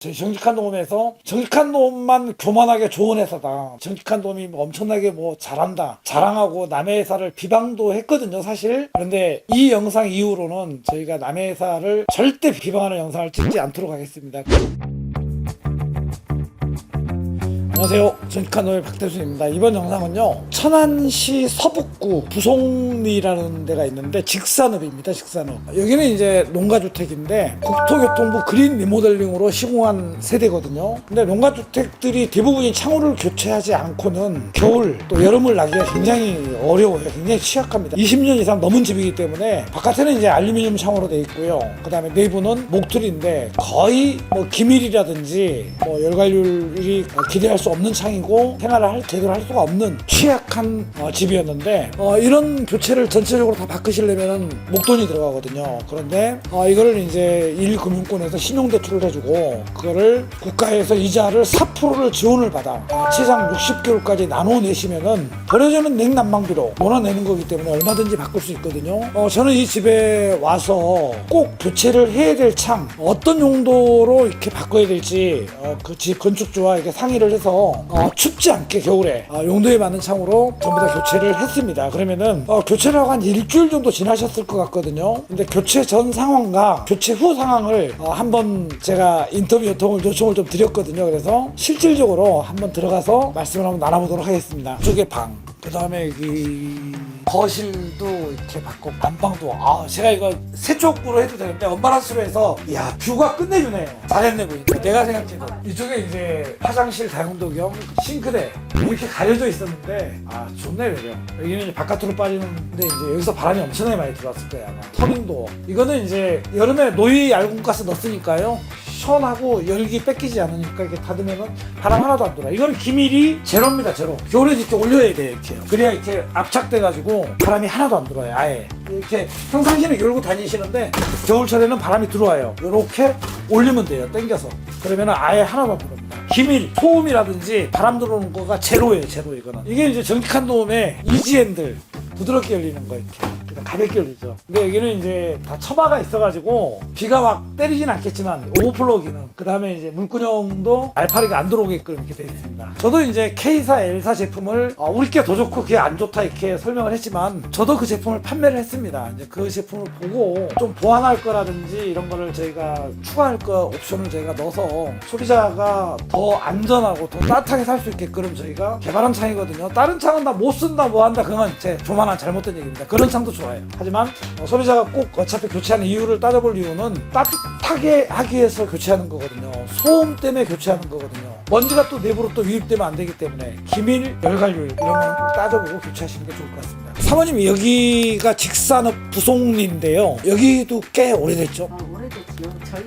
정직한 도움에서 정직한 도움만 교만하게 좋은 회사다. 정직한 도움이 뭐 엄청나게 뭐 잘한다. 자랑하고 남의 회사를 비방도 했거든요, 사실. 그런데 이 영상 이후로는 저희가 남의 회사를 절대 비방하는 영상을 찍지 않도록 하겠습니다. 안녕하세요. 노예 박대수입니다. 이번 영상은요, 천안시 서북구 부송리라는 데가 있는데, 직산읍입니다, 직산읍. 여기는 이제 농가주택인데, 국토교통부 그린 리모델링으로 시공한 세대거든요. 근데 농가주택들이 대부분이 창호를 교체하지 않고는 겨울, 또 여름을 나기가 굉장히 어려워요. 굉장히 취약합니다. 20년 이상 넘은 집이기 때문에, 바깥에는 이제 알루미늄 창호로 돼 있고요. 그 다음에 내부는 목틀인데, 거의 뭐 기밀이라든지, 뭐 열관률이 기대할 수 없는 창이고 생활을 할, 제대로 할 수가 없는 취약한 어, 집이었는데 어, 이런 교체를 전체적으로 다 바꾸시려면 목돈이 들어가거든요. 그런데 어, 이거를 이제 1금융권에서 신용대출을 해주고 그거를 국가에서 이자를 4%를 지원을 받아 어, 최장 60개월까지 나눠 내시면은 버려지는 냉난방비로 몰아내는 거기 때문에 얼마든지 바꿀 수 있거든요. 어, 저는 이 집에 와서 꼭 교체를 해야 될 창 어떤 용도로 이렇게 바꿔야 될지 어, 그집 건축주와 이렇게 상의를 해서 어, 춥지 않게 겨울에 어, 용도에 맞는 창으로 전부 다 교체를 했습니다. 그러면은 어, 교체를 하고 한 일주일 정도 지나셨을 것 같거든요. 근데 교체 전 상황과 교체 후 상황을 어, 한번 제가 인터뷰 요청을 요청을 좀 드렸거든요. 그래서 실질적으로 한번 들어가서 말씀을 한번 나눠보도록 하겠습니다. 이쪽에 방. 그 다음에 여기 거실도 이렇게 받고 안방도 아 제가 이거 세 쪽으로 해도 되는데 엄마랑 수로 해서 야 뷰가 끝내주네요 잘했네 보니까. 내가 생각해도. 이쪽에 이제 화장실 다용도 겸 싱크대 이렇게 가려져 있었는데 아 좋네 외려 여기는 이제 바깥으로 빠지는데 이제 여기서 바람이 엄청나게 많이 들어왔을 거예요 아마. 터닝도. 이거는 이제 여름에 노이 얇은가스 넣었으니까요 시원하고 열기 뺏기지 않으니까 이렇게 닫으면은 바람 하나도 안 돌아. 이건 기밀이 제로입니다, 제로. 겨울에 이렇게 올려야 돼요, 이렇게. 그래야 이렇게 압착돼가지고 바람이 하나도 안 들어와요, 아예. 이렇게 평상시에는 열고 다니시는데 겨울철에는 바람이 들어와요. 이렇게 올리면 돼요, 당겨서. 그러면은 아예 하나도 안 들어옵니다. 기밀, 소음이라든지 바람 들어오는 거가 제로예요, 제로 이거는. 이게 이제 정직한 도움의 이지핸들. 부드럽게 열리는 거 이렇게 가볍게 열리죠. 근데 여기는 이제 다 처바가 있어가지고 비가 막 때리진 않겠지만 오버플로우 기능 그 다음에 이제 물구녕도 알파리가 안 들어오게끔 이렇게 되어 있습니다. 저도 이제 K사, L사 제품을 어, 우리께 더 좋고 그게 안 좋다 이렇게 설명을 했지만 저도 그 제품을 판매를 했습니다. 이제 그 제품을 보고 좀 보완할 거라든지 이런 거를 저희가 추가할 거 옵션을 저희가 넣어서 소비자가 더 안전하고 더 따뜻하게 살 수 있게끔 저희가 개발한 창이거든요. 다른 창은 다 못 쓴다 뭐 한다 그건 제 조만한 잘못된 얘기입니다. 그런 창도 좋아요 하지만 어, 소비자가 꼭 어차피 교체하는 이유를 따져볼 이유는 따뜻하게 하기 위해서 교체하는 거거든요 소음 때문에 교체하는 거거든요 먼지가 또 내부로 또 유입되면 안 되기 때문에 기밀, 열갈률 이런 거는 꼭 따져보고 교체하시는 게 좋을 것 같습니다 사모님 여기가 직산업 부송리인데요 여기도 꽤 오래됐죠 어, 오래됐지요. 저희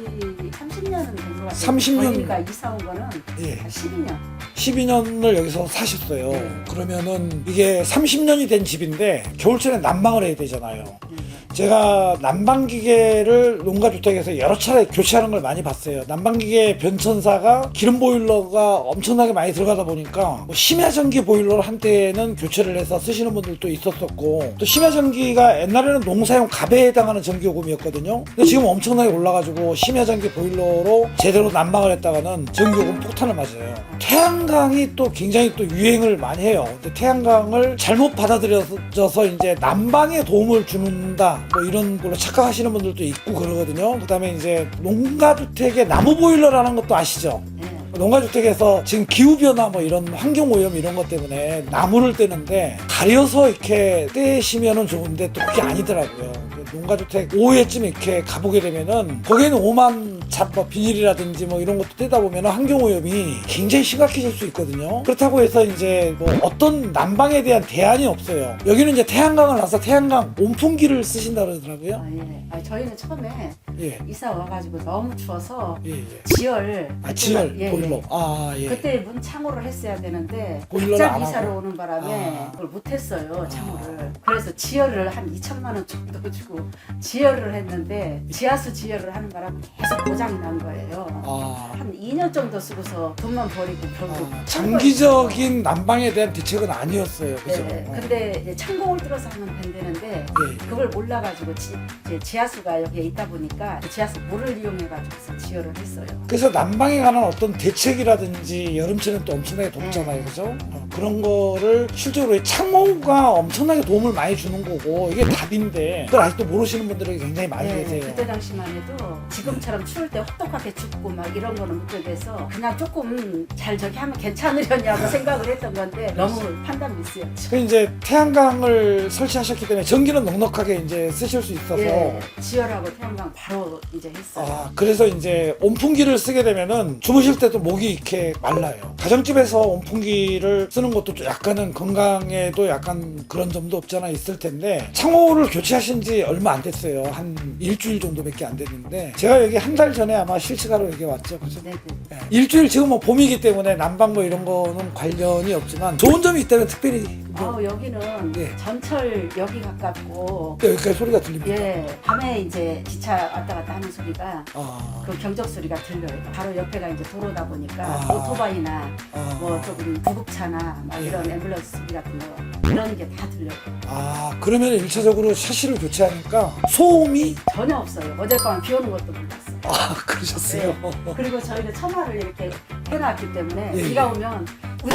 30년은 된 것 같아요. 30 년? 저희가 이사 온 거는 예. 12년. 12년을 여기서 사셨어요. 네. 그러면은 이게 30년이 된 집인데 겨울철에 난방을 해야 되잖아요. 네. 제가 난방기계를 농가주택에서 여러 차례 교체하는 걸 많이 봤어요. 난방기계 변천사가 기름 보일러가 엄청나게 많이 들어가다 보니까 뭐 심야전기 보일러를 한때는 교체를 해서 쓰시는 분들도 있었었고 또 심야전기가 옛날에는 농사용 갑에 해당하는 전기요금이었거든요. 근데 지금 엄청나게 올라가지고 심야전기 보일러로 제대로 난방을 했다가는 전기요금 폭탄을 맞아요. 태양광이 또 굉장히 또 유행을 많이 해요. 태양광을 잘못 받아들여서 이제 난방에 도움을 주는다 뭐 이런 걸로 착각하시는 분들도 있고 그러거든요. 그다음에 이제 농가주택의 나무 보일러라는 것도 아시죠? 네. 농가주택에서 지금 기후변화 뭐 이런 환경오염 이런 것 때문에 나무를 떼는데 가려서 이렇게 떼시면은 좋은데 또 그게 아니더라고요. 그 농가주택 5회쯤 이렇게 가보게 되면은 거기에는 오만 잡뭐 비닐이라든지 뭐 이런 것도 떼다 보면은 환경오염이 굉장히 심각해질 수 있거든요. 그렇다고 해서 이제 뭐 어떤 난방에 대한 대안이 없어요. 여기는 이제 태양광을 놔서 태양광 온풍기를 쓰신다 그러더라고요. 아, 예. 아, 저희는 처음에 예. 이사 와가지고 너무 추워서 예, 예. 지열. 아, 지열 예, 보일러. 예. 아, 예. 그때 문 창호를 했어야 되는데 보일러를 안 갑자기 이사를? 오는 바람에 아. 그걸 못했어요 창호를 그래서 지열을 한 2천만 원 정도 주고 지열을 했는데 지하수 지열을 하는 바람에 계속 고장 이난 거예요 아. 한 2년 10년 정도 쓰고서 돈만 버리고 결국 아, 장기적인 난방에 대한 대책은 아니었어요. 그죠? 네, 어. 근데 이제 창공을 뚫어서 하면 된다는데 예. 그걸 몰라가지고 지, 이제 지하수가 여기에 있다 보니까 그 지하수 물을 이용해가지고 지혈을 했어요. 그래서 난방에 관한 어떤 대책이라든지 여름철엔 또 엄청나게 덥잖아요, 네. 그죠? 어, 그런 거를 실제로 이 창호가 엄청나게 도움을 많이 주는 거고 이게 답인데 그걸 아직도 모르시는 분들이 굉장히 많이 네, 계세요. 그때 당시만 해도 지금처럼 추울 때 혹독하게 춥고 막 이런 거는 못 그래서 그냥 조금 잘 저기 하면 괜찮으려냐고 생각을 했던 건데 너무 판단 미스였죠. 그 이제 태양광을 설치하셨기 때문에 전기는 넉넉하게 이제 쓰실 수 있어서 예, 지혈하고 태양광 바로 이제 했어요. 아, 그래서 이제 온풍기를 쓰게 되면은 주무실 때도 목이 이렇게 말라요. 가정집에서 온풍기를 쓰는 것도 좀 약간은 건강에도 약간 그런 점도 없잖아 있을 텐데 창호를 교체하신 지 얼마 안 됐어요. 한 일주일 정도밖에 안 됐는데 제가 여기 한 달 전에 아마 실시가로 여기 왔죠. 그죠? 네, 네. 예. 일주일 지금 뭐 봄이기 때문에 난방 뭐 이런 거는 관련이 없지만 좋은 점이 있다면 특별히 뭐 아우 여기는 예. 전철역이 가깝고 여기까지 소리가 들립니다. 예 밤에 이제 기차 왔다 갔다 하는 소리가 아, 그 경적 소리가 들려요. 바로 옆에가 이제 도로다 보니까 아. 오토바이나 아, 뭐 조금 구급차나 막 예. 이런 앰뷸런스 소리 같은 거 그런 게 다 들려요. 아 그러면 일차적으로 샤시를 교체하니까 소음이 전혀 없어요. 어젯밤 비 오는 것도 몰랐어요. 아 그러셨어요. 그리고 저희는 처마를 이렇게 해놨기 때문에 예, 비가 예. 오면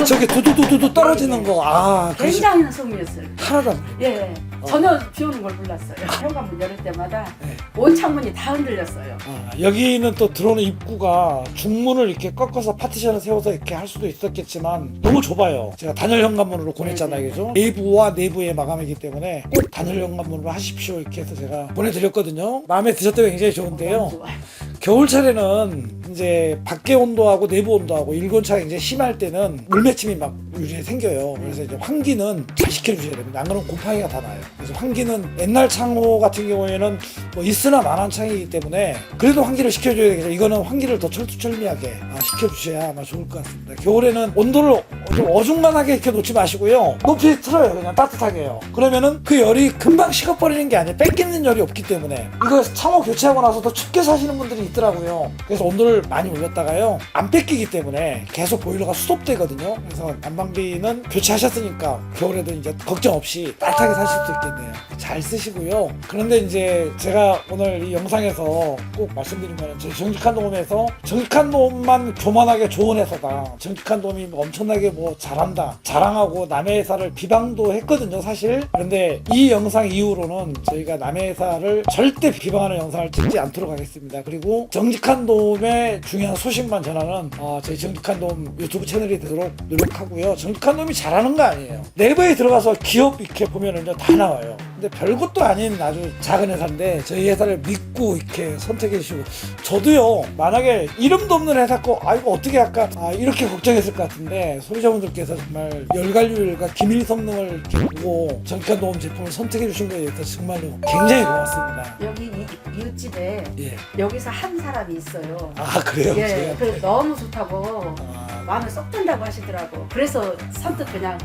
저게 두두두두두 떨어지는 거. 아, 그래서 굉장히 큰 소음이었어요. 하나도 안 예, 예. 전혀 비 오는 걸 몰랐어요. 현관문 열을 때마다 네. 온 창문이 다 흔들렸어요. 아, 여기는 또 들어오는 입구가 중문을 이렇게 꺾어서 파티션을 세워서 이렇게 할 수도 있었겠지만 너무 좁아요. 제가 단열 현관문으로 보냈잖아요, 네, 그죠? 내부와 내부의 마감이기 때문에 꼭 단열 현관문으로 하십시오 이렇게 해서 제가 보내드렸거든요. 마음에 드셨다면 굉장히 좋은데요. 좋아요. 겨울철에는 이제 밖에 온도하고 내부 온도하고 일곤차가 이제 심할 때는 물맺힘이 막 유리에 생겨요. 그래서 이제 환기는 잘 시켜주셔야 됩니다. 안 그러면 곰팡이가 다 나요. 그래서 환기는 옛날 창호 같은 경우에는 뭐 있으나 마나한 창이기 때문에 그래도 환기를 시켜줘야 되겠죠. 이거는 환기를 더 철두철미하게 아, 시켜주셔야 아마 좋을 것 같습니다. 겨울에는 온도를 좀 어중간하게 이렇게 놓지 마시고요. 높이 틀어요. 그냥 따뜻하게요. 그러면은 그 열이 금방 식어버리는 게 아니에요. 뺏기는 열이 없기 때문에 이거 창호 교체하고 나서 더 춥게 사시는 분들이 있더라고요. 그래서 온도를 많이 올렸다가요. 안 뺏기기 때문에 계속 보일러가 수도되거든요. 그래서 난방비는 교체하셨으니까 겨울에도 이제 걱정 없이 따뜻하게 사실 수 있겠네요. 잘 쓰시고요. 그런데 이제 제가 오늘 이 영상에서 꼭 말씀드린 거는 저희 정직한 도움에서 정직한 도움만 교만하게 회사다. 정직한 도움이 뭐 엄청나게 뭐 잘한다. 자랑하고 남의 회사를 비방도 했거든요, 사실. 그런데 이 영상 이후로는 저희가 남의 회사를 절대 비방하는 영상을 찍지 않도록 하겠습니다. 그리고 정직한 중요한 소식만 전하는 어, 저희 정직한 도움 유튜브 채널이 되도록 노력하고요. 정직한 도움이 잘하는 거 아니에요. 네이버에 들어가서 기업 이렇게 보면은요 다 나와요. 근데 별것도 아닌 아주 작은 회사인데 저희 회사를 믿고 이렇게 선택해 주시고 저도요 만약에 이름도 없는 회사 거 아 이거 어떻게 할까 아 이렇게 걱정했을 것 같은데 소비자분들께서 정말 열관료율과 기밀 성능을 보고 정직한 도움 제품을 선택해 주신 거에 대해서 정말로 굉장히 고맙습니다. 여기 이, 이웃집에 예. 여기서 한 사람이 있어요. 아 그래요? 예, 제가 그 너무 좋다고 아, 마음에 쏙 든다고 하시더라고. 그래서 선뜻 그냥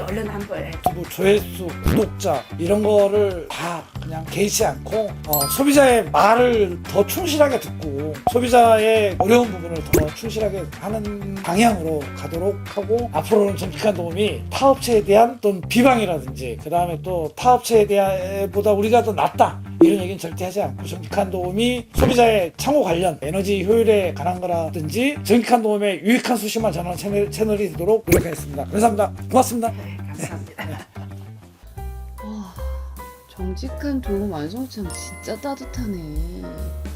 얼른 한 거예요. 유튜브 조회수, 구독자 이런 거를 다 그냥 개의치 않고 어, 소비자의 말을 더 충실하게 듣고 소비자의 어려운 부분을 더 충실하게 하는 방향으로 가도록 하고 앞으로는 정직한 도움이 타업체에 대한 어떤 비방이라든지 그 다음에 또 타업체에 대한 보다 우리가 더 낫다 이런 얘기는 절대 하지 않고 정직한 도움이 소비자의 창호 관련 에너지 효율에 관한 거라든지 정직한 도움의 유익한 소식만 전하는 채널, 채널이 되도록 노력하겠습니다. 감사합니다. 고맙습니다. 네, 감사합니다. 와, 정직한 도움 완성창 진짜 따뜻하네.